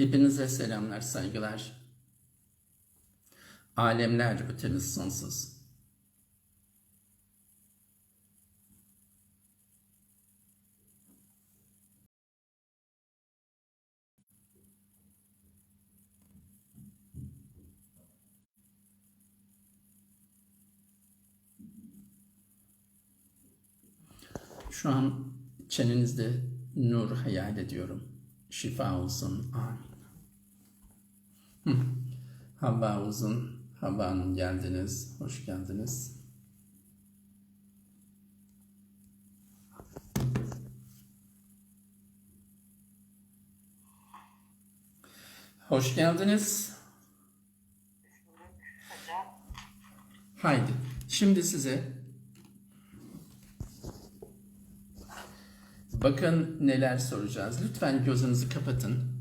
Hepinize selamlar, saygılar. Alemler öteniz sonsuz. Şu an çenenizde nur hayal ediyorum. Şifa olsun. Amin. Havva uzun. Havva Hanım geldiniz. Hoş geldiniz. Hoş geldiniz. Haydi. Şimdi size bakın neler soracağız. Lütfen gözünüzü kapatın.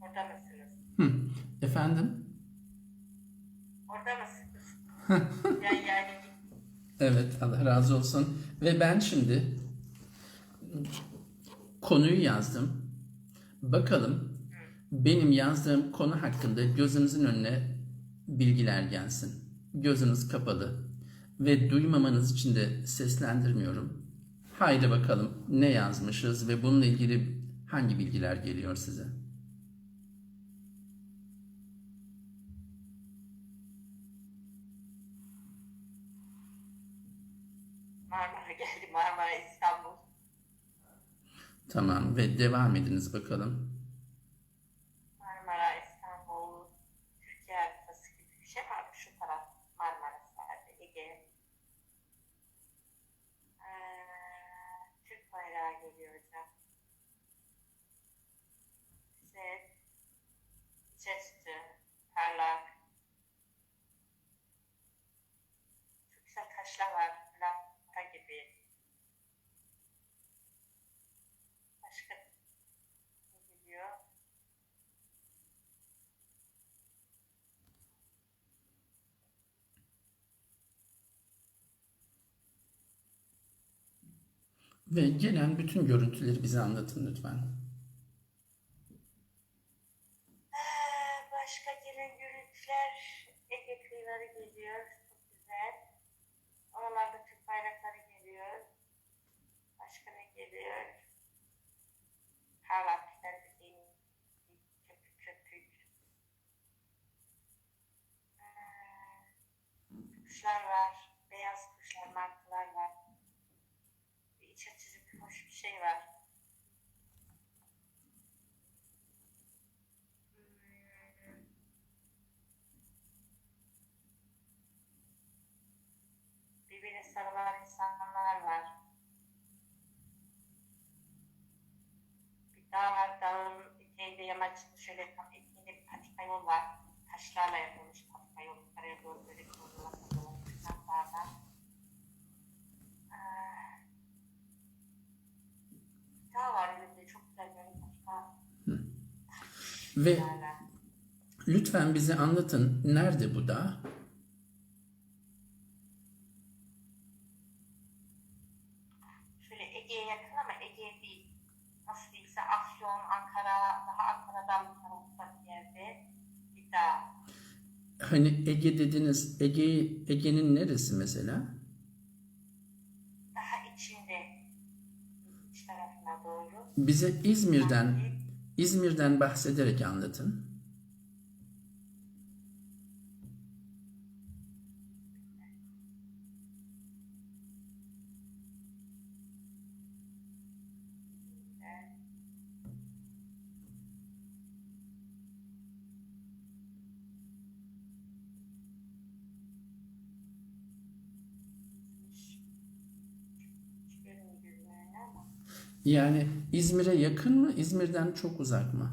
Orada mısınız? Hı. Efendim? Orada mısınız? yani yani Evet, Allah razı olsun. Ve ben şimdi konuyu yazdım. Bakalım benim yazdığım konu hakkında gözünüzün önüne bilgiler gelsin. Gözünüz kapalı ve duymamanız için de seslendirmiyorum. Haydi bakalım ne yazmışız ve bununla ilgili hangi bilgiler geliyor size? Marmara geldi Marmara İstanbul. Tamam ve devam ediniz bakalım. Marmara İstanbul Türkiye haritası gibi bir şey var mı şu taraf Marmara sadece Ege. Ee, Türk bayrağı geliyor hocam. Set, Chester, Parlak. Çok güzel taşlar var. Lampa gibi. Başka ne geliyor? Ve gelen bütün görüntüleri bize anlatın lütfen. Ee, Başka gelen görüntüler Ege kıyıları geliyor. Çok güzel. Oralarda Türk bayrakları geliyor. Başka ne geliyor? Halatlar dediğim. Ee, kuşlar var. Beyaz kuşlar, martılar var. Bir iç açıcı bir hoş bir şey var. Birbirine sarılan insanlar var. Bir dağ var, dağın eteğinde yamaçlı şöyle tam eteğinde bir patika yol var. Taşlarla yapılmış patika yol. Yukarıya doğru böyle kıvrıla kıvrıla çıkan dağlar. Ee, bir dağ var önünde çok güzel böyle patika. Ve lütfen bize anlatın nerede bu dağ? Şöyle Ege'ye yakın ama Ege değil. Nasıl diyeyimse Afyon, Ankara, daha Ankara'dan bu tarafta bir yerde bir dağ. Hani Ege dediniz. Ege Ege'nin neresi mesela? Daha içinde iç tarafına doğru. Bize İzmir'den İzmir'den bahsederek anlatın. Yani İzmir'e yakın mı, İzmir'den çok uzak mı?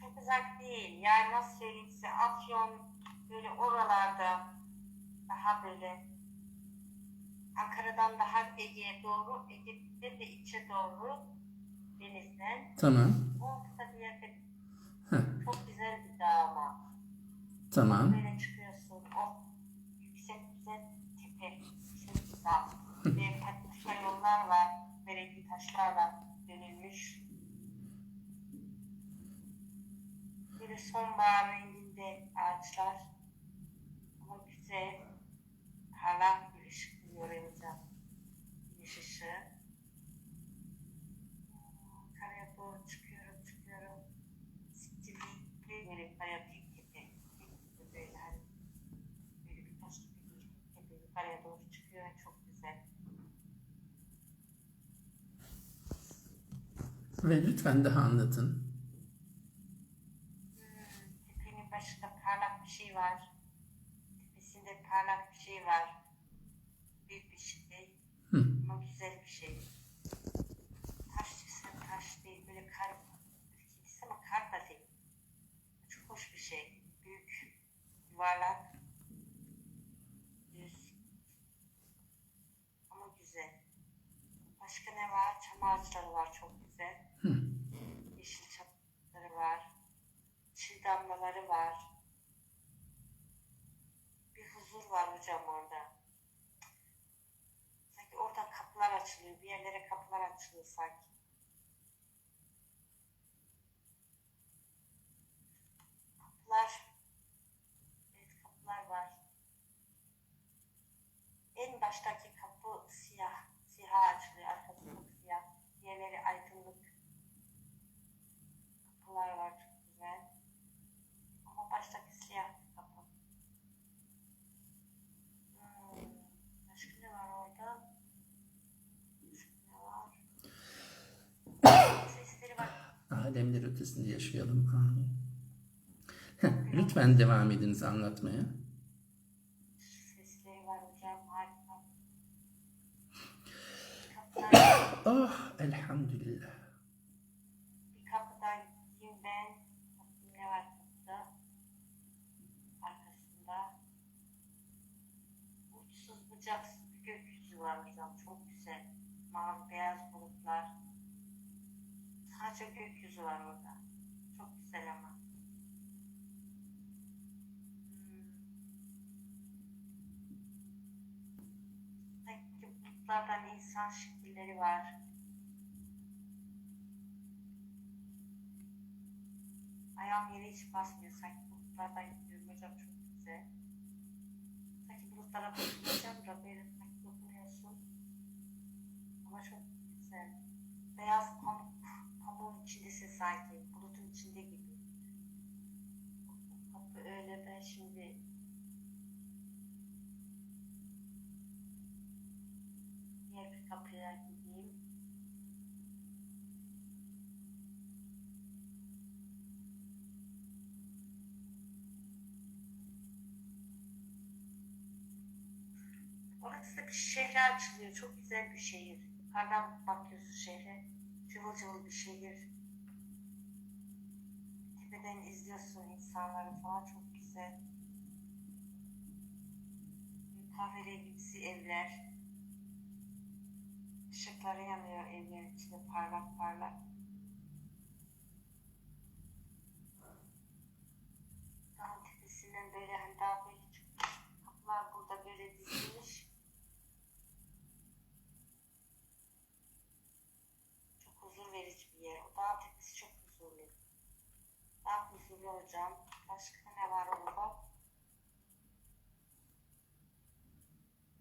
Çok uzak değil. Yani nasıl söyleyeyim size Afyon böyle oralarda daha böyle Ankara'dan daha Ege'ye doğru, Ege'de de içe doğru denizden. Tamam. Ortada bir yerde Heh, çok güzel bir dağ ama. tamam. Böyle çıkıyorsun. Taşlarla dönülmüş. Böyle sonbahar renginde ağaçlar. Ama güzel. Parlak bir ışık vuruyor elimize. Güneş ışığı. Karaya doğru çıkıyorum, çıkıyorum. Siktirli böyle kaya bir tepe. Bir Böyle hani böyle bir taş gibi bir tepe yukarıya doğru çıkıyor. Çok güzel. Ve lütfen daha anlatın. Tepenin başında parlak bir şey var. Tepesinde parlak bir şey var. Büyük bir şey. Hı. Ama güzel bir şey. Taş desen taş değil. Böyle kar ülkesi ama kar da değil. Çok hoş bir şey. Büyük, yuvarlak, düz. Ama güzel. Başka ne var? Çam ağaçları var çok güzel. Hı. Yeşil çapları var. Çil damlaları var. Bir huzur var hocam orada. Sanki oradan kapılar açılıyor. Bir yerlere kapılar açılıyor sanki. Kapılar. Evet kapılar var. En baştaki kapı siyah. Siyah açılıyor. Arkası çok siyah. Diğerleri aydınlık. Kapılar var çok güzel. Ama baştaki siyah bir kapı. Hmm, başka ne var orada? Başka ne var? Sesleri var. Alemler ötesinde yaşayalım. Amin. Heh, Lütfen devam ediniz anlatmaya. Oh elhamdülillah. Bulutlardan insan şekilleri var. Ayağım yere hiç basmıyor. Sanki bulutlardan gidiyorum hocam çok güzel. Sanki bulutlara dokunacağım da böyle sanki dokunuyorsun. Ama çok güzel. Beyaz pamuk, pamuğun içindesin sanki. Bir kapıya gideyim. Orası da bir şehre açılıyor. Çok güzel bir şehir. Yukarıdan bakıyorsun şehre. Cıvıl cıvıl bir şehir. Tepeden izliyorsun insanları falan. Çok güzel. Kahverengimsi evler. Işıkları yanıyor evlerin içinde parlak parlak. Dağın tepesinden böyle hani daha böyle. Kapılar burada böyle dizilmiş. Çok huzur verici bir yer. O dağın tepesi çok huzurlu. Daha huzurlu hocam. Başka ne var orada?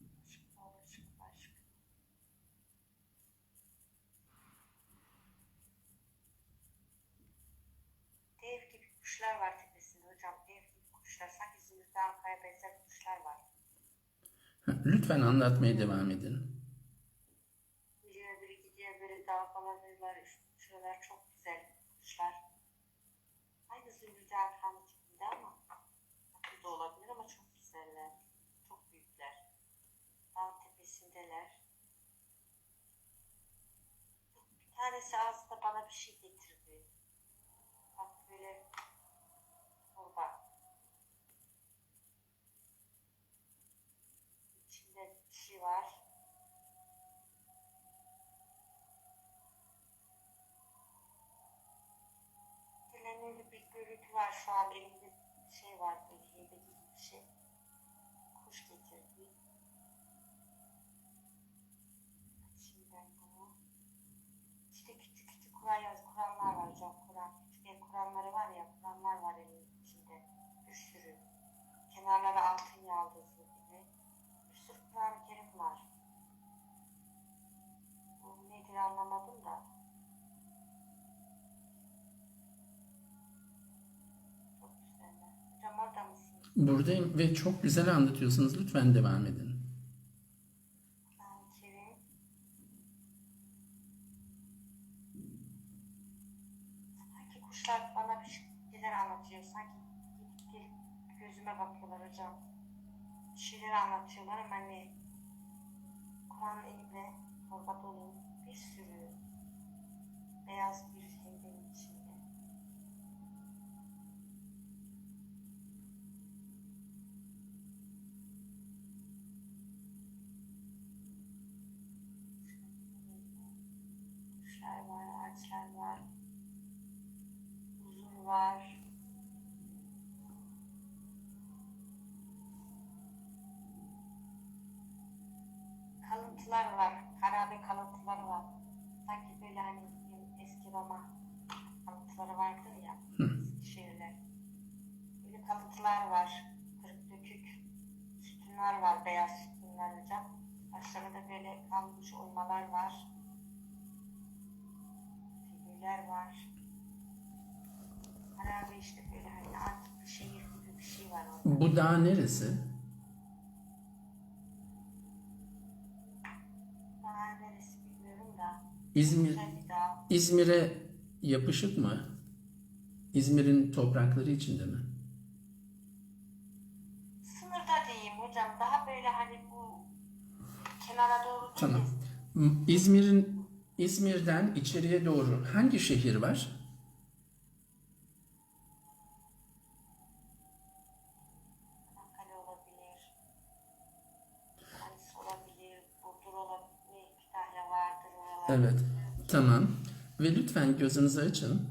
Başka, başka, başka. Dev gibi kuşlar var tepesinde hocam. Dev kuşlar. Sanki zümrüt Anka'ya benzer kuşlar var. Lütfen anlatmaya devam edin. Gidiyor biri gidiyor böyle dalgalanıyorlar. Şuralar çok güzel kuşlar. Aynı zümrüt Anka'nın tipinde ama farklı da olabilir ama çok güzeller. Çok büyükler. Dağ tepesindeler. tanesi aslında bana bir şey getirdi. Görüntü var şu an elimde şey var böyle heybeli bir şey. Kuş getirdi. Buradayım ve çok güzel anlatıyorsunuz. Lütfen devam edin. Kuşlar var, ağaçlar var. Huzur var. Kalıntılar var. Harabe kalıntıları var. Sanki böyle hani eski Roma kalıntıları vardır ya. Şehirler. Böyle kalıntılar var. Kırık dökük sütunlar var. Beyaz sütunlar hocam. Aşağıda böyle kalmış oymalar var. Figürler var. Harabe işte böyle hani antik bir şehir gibi bir şey var orada. Bu dağ neresi? Daha neresi bilmiyorum da. İzmir dağ. İzmir'e yapışık mı? İzmir'in toprakları içinde mi? Sınırda diyeyim hocam. Daha böyle hani bu kenara doğru değil Tamam. İzmir'in İzmir'den içeriye doğru hangi şehir var? Evet. Tamam. Ve lütfen gözünüzü açın.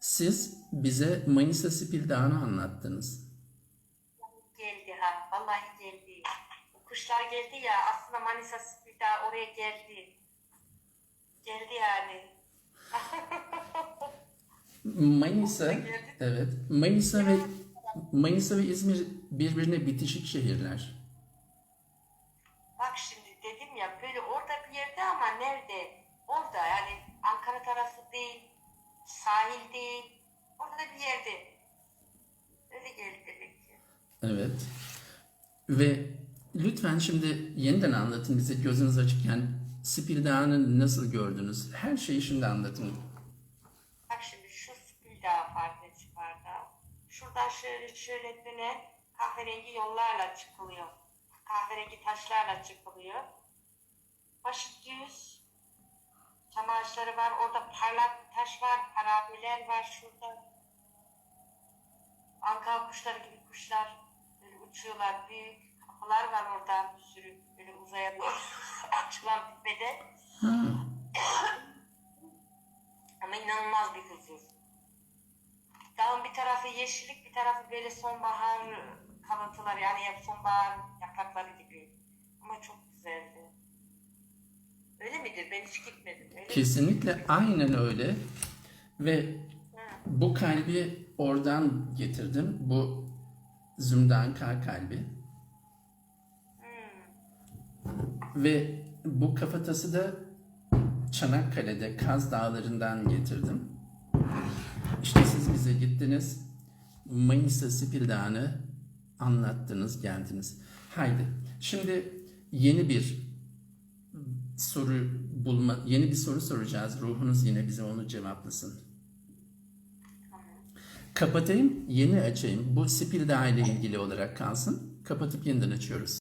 Siz bize Manisa Spil Dağı'nı anlattınız. Geldi ha. Vallahi geldi. Kuşlar geldi ya. Aslında Manisa bir daha oraya geldi. Geldi yani. Manisa, evet. Manisa ve Manisa ve İzmir birbirine bitişik şehirler. Bak şimdi dedim ya böyle orada bir yerde ama nerede? Orada yani Ankara tarafı değil, sahil değil. Orada bir yerde. Öyle geldi demek ki. Evet. Ve lütfen şimdi yeniden anlatın bize gözünüz açıkken Spil Dağı'nı nasıl gördünüz? Her şeyi şimdi anlatın. Bak şimdi şu spil daha farklı çıkardı. Şuradan şöyle şöyle kahverengi yollarla çıkılıyor. Kahverengi taşlarla çıkılıyor. Başı düz. Çam ağaçları var. Orada parlak taş var. Harabeler var şurada. Ankara kuşları gibi kuşlar. Böyle uçuyorlar. Büyük kapılar var orada bir sürü. Böyle uzayan açılan tepede. Ama inanılmaz bir huzur. Dağın bir tarafı yeşillik, bir tarafı böyle sonbahar kalıntılar yani hep sonbahar yaprakları gibi. Ama çok güzeldi. Öyle midir? Ben hiç gitmedim. Öyle mi? kesinlikle aynen öyle. Ve Ha, bu kalbi oradan getirdim. Bu Zümdan Kar kalbi. hmm. Ve bu kafatası da Çanakkale'de Kaz Dağları'ndan getirdim. İşte siz bize gittiniz. Manisa Spil Dağı'nı anlattınız, geldiniz. Haydi. Şimdi yeni bir soru bulma, yeni bir soru soracağız. Ruhunuz yine bize onu cevaplasın. Kapatayım, yeni açayım. Bu Spil Dağı ile ilgili olarak kalsın. Kapatıp yeniden açıyoruz.